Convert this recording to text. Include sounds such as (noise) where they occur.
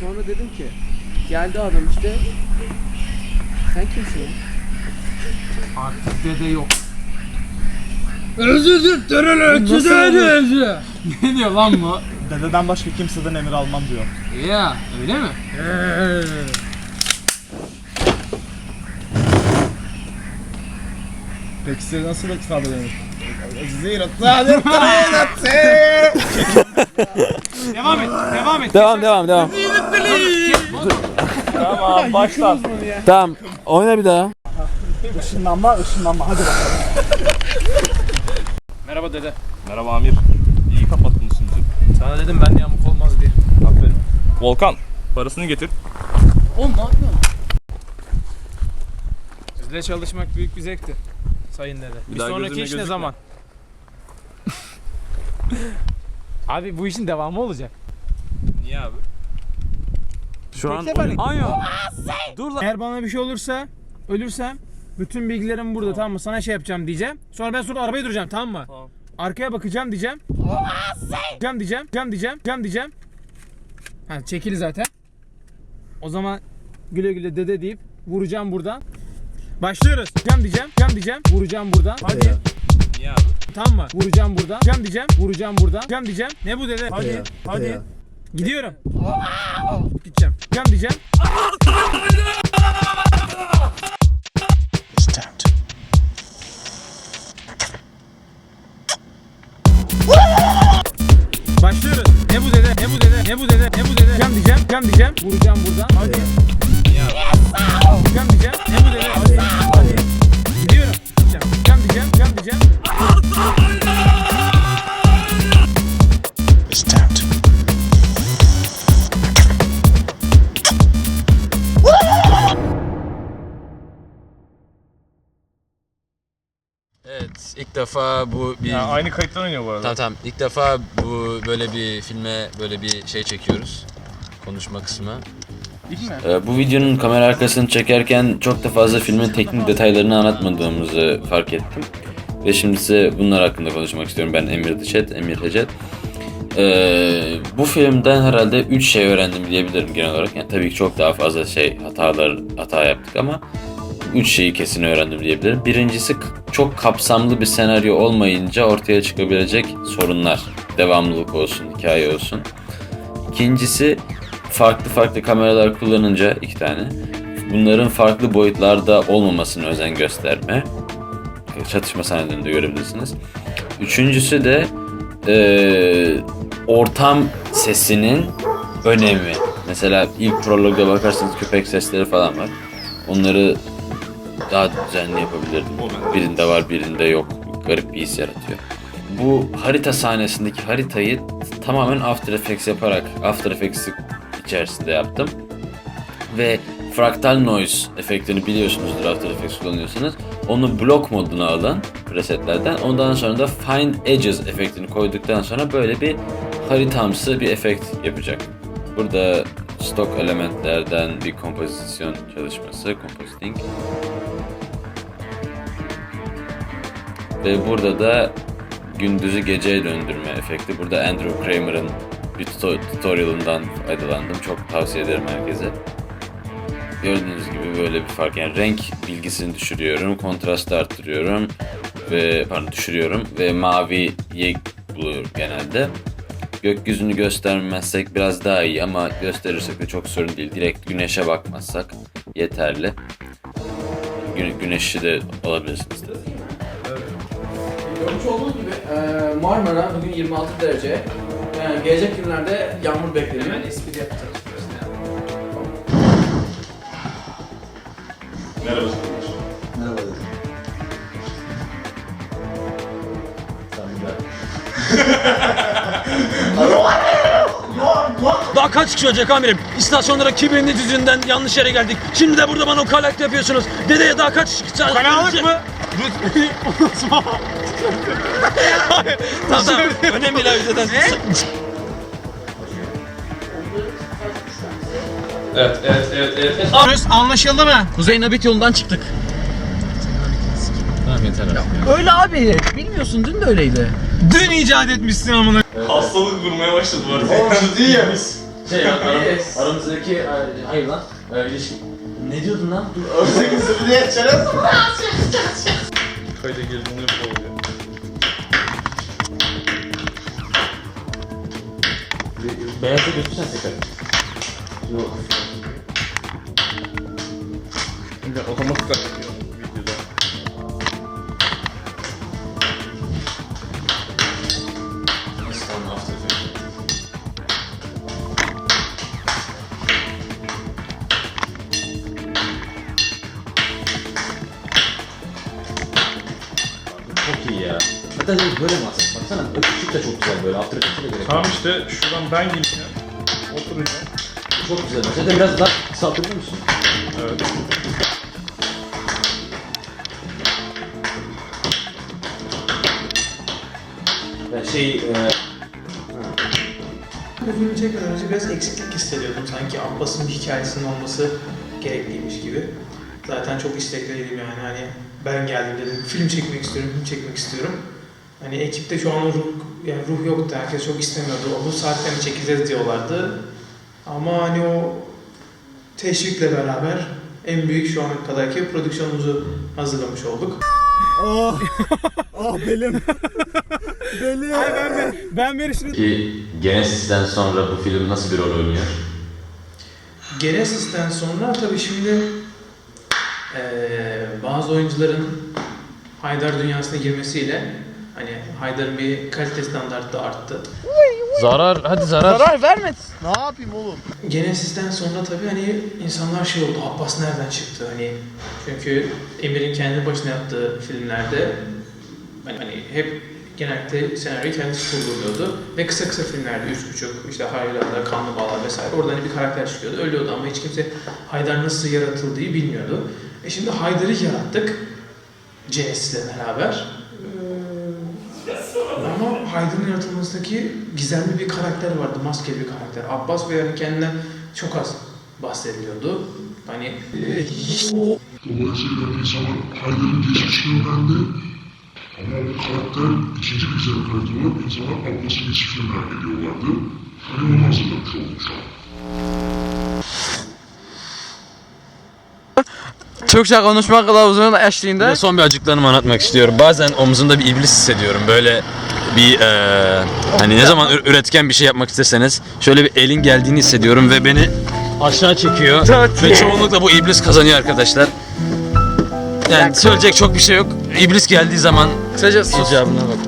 Sonra dedim ki geldi adam işte. Sen kimsin ya? Artık dede yok. Özür dilerim. Nasıl olur? ne diyor lan bu? (laughs) Dededen başka kimseden emir almam diyor. Ya öyle mi? Peki size nasıl ifade edilir? (laughs) Devam et, devam et. Devam devam devam. Tamam başla. Tamam. Oyna bir daha. Işınlanma ışınlanma hadi bakalım. Merhaba dede. Merhaba Amir. İyi kapattın sunucu. Sana dedim ben yamuk olmaz diye. Aferin. Volkan, parasını getir. Oğlum ne yapıyorsun? Sizle çalışmak büyük bir zevkti. Sayın dede. Bir, daha sonraki gözüme iş ne gözükme. zaman? (laughs) Abi bu işin devamı olacak. Niye abi? Şu an Anyo. Dur lan. Eğer bana bir şey olursa, ölürsem bütün bilgilerim burada tamam mı? Sana şey yapacağım diyeceğim. Sonra ben sonra arabaya duracağım tamam mı? Tamam. Arkaya bakacağım diyeceğim. Cam diyeceğim, cam diyeceğim, cam diyeceğim. Ha çekili zaten. O zaman güle güle dede deyip vuracağım buradan. Başlıyoruz. Cam diyeceğim, cam diyeceğim, vuracağım buradan. Hadi. Niye abi? Tamam mı? Vuracağım buradan. Cam diyeceğim, vuracağım buradan. Cam diyeceğim. Ne bu dede? Hadi. Hadi. Gidiyorum. Gideceğim. Cam diyeceğim. Başlıyoruz. Ne bu dede? Ne bu dede? Ne bu dede? Ne bu dede? Cam diyeceğim. Cam diyeceğim. Vuracağım buradan. Hadi. Evet ilk defa bu bir Ya aynı kayıttan oynuyor bu arada. tamam tamam ilk defa bu böyle bir filme böyle bir şey çekiyoruz konuşma kısmı. Ee, bu videonun kamera arkasını çekerken çok da fazla filmin teknik detaylarını anlatmadığımızı fark ettim. Ve şimdi size bunlar hakkında konuşmak istiyorum. Ben Emir Dıçet, Emir Hecet. Ee, bu filmden herhalde 3 şey öğrendim diyebilirim genel olarak. Yani tabii ki çok daha fazla şey hatalar hata yaptık ama üç şeyi kesin öğrendim diyebilirim. Birincisi çok kapsamlı bir senaryo olmayınca ortaya çıkabilecek sorunlar. Devamlılık olsun, hikaye olsun. İkincisi farklı farklı kameralar kullanınca iki tane bunların farklı boyutlarda olmamasını özen gösterme. Çatışma sahnelerinde görebilirsiniz. Üçüncüsü de eee, ortam sesinin önemi. Mesela ilk prologda bakarsanız köpek sesleri falan var. Onları daha düzenli yapabilirdim. Birinde var birinde yok. Garip bir his yaratıyor. Bu harita sahnesindeki haritayı tamamen After Effects yaparak After Effects içerisinde yaptım. Ve Fractal Noise efektini biliyorsunuzdur After Effects kullanıyorsanız. Onu block moduna alın presetlerden. Ondan sonra da Find Edges efektini koyduktan sonra böyle bir haritamsı bir efekt yapacak. Burada stok elementlerden bir kompozisyon çalışması, compositing. Ve burada da gündüzü geceye döndürme efekti. Burada Andrew Kramer'ın bir tuto- tutorialından faydalandım. Çok tavsiye ederim herkese. Gördüğünüz gibi böyle bir fark. Yani renk bilgisini düşürüyorum, kontrastı arttırıyorum ve pardon düşürüyorum ve maviyi buluyorum genelde. Gökyüzünü göstermezsek biraz daha iyi ama gösterirsek de çok sorun değil. Direkt güneşe bakmazsak yeterli. Gü- güneşi de alabilirsiniz tabii. Görmüş olduğunuz gibi eee, Marmara bugün 26 derece. Yani gelecek günlerde yağmur bekleniyor. Hemen espri yapacağız. Merhaba kaç kişi ölecek amirim? İstasyonlara kibiriniz yüzünden yanlış yere geldik. Şimdi de burada bana ukalet yapıyorsunuz. Dedeye daha kaç kişi... Kanalık mı? Tamam tamam. (laughs) Önemli la yüzden. Evet, evet, evet, evet. evet. Söz anlaşıldı mı? Kuzey Nabit yolundan çıktık. Tamam yeter artık. Öyle abi. Bilmiyorsun dün de öyleydi. Dün icat etmişsin amına. Hastalık vurmaya başladı bu arada. Oğlum ciddi ya. Şey (laughs) aram, Yes. aramızdaki e, hayır lan e, ilişki. Ne diyordun lan? Dur. Kayda girdiğinde bu oluyor. Beyazı götürsen tekrar. Yok. Şimdi otomatik açıyor Hatta biz böyle mi alsak? Baksana o küçük de çok güzel böyle. After Effects'e de gerek yok. Tamam işte şuradan ben gireceğim. Oturacağım. Çok güzel. Zaten biraz daha kısaltabilir misin? Evet. Ya şey... E, Bu filmi çekmeden önce biraz eksiklik hissediyordum. Sanki Abbas'ın bir hikayesinin olması gerekliymiş gibi. Zaten çok istekliydim yani hani ben geldim dedim film çekmek istiyorum, film çekmek istiyorum. Hani ekipte şu an ruh, yani ruh yoktu. Herkes çok istemiyordu. O bu saatten çekeceğiz diyorlardı. Ama hani o teşvikle beraber en büyük şu ana kadarki prodüksiyonumuzu hazırlamış olduk. Oh. Ah (laughs) belim. (laughs) belim. Ay ben ben ben beri şunu Ki Genesis'ten sonra bu film nasıl bir rol oynuyor? Genesis'ten sonra tabii şimdi eee, bazı oyuncuların Haydar dünyasına girmesiyle Haydar'ın bir kalite standartı da arttı. Zarar hadi zarar. Zarar vermedi. Ne yapayım oğlum? Genesis'ten sonra tabii hani insanlar şey oldu, Abbas nereden çıktı hani çünkü Emir'in kendi başına yaptığı filmlerde hani, hani hep genellikle senaryoyu kendisi kurguluyordu ve kısa kısa filmlerde üç buçuk işte Haydar'da Kanlı Bağlar vesaire oradan hani bir karakter çıkıyordu ölüyordu ama hiç kimse Haydar nasıl yaratıldığı bilmiyordu. E şimdi Haydar'ı yarattık Genesis'le beraber. Haydar'ın yaratılmasındaki gizemli bir karakter vardı, maskeli bir karakter. Abbas Bey yani kendinden çok az bahsediliyordu. Hani e, Dolayısıyla insanlar Haydar'ın geçmişini öğrendi. Ama o karakter ikinci bir karakter insanlar Abbas'ın geçmişini merak ediyorlardı. Hani onu hazırlamış olduk şu an. Türkçe konuşma kılavuzunun eşliğinde. Ve son bir acıklarımı anlatmak istiyorum. Bazen omzumda bir iblis hissediyorum. Böyle bir eee, hani ne zaman ü- üretken bir şey yapmak isteseniz şöyle bir elin geldiğini hissediyorum ve beni aşağı çekiyor. ve çoğunlukla bu iblis kazanıyor arkadaşlar. Yani söyleyecek çok bir şey yok. İblis geldiği zaman Kısacası icabına bakın.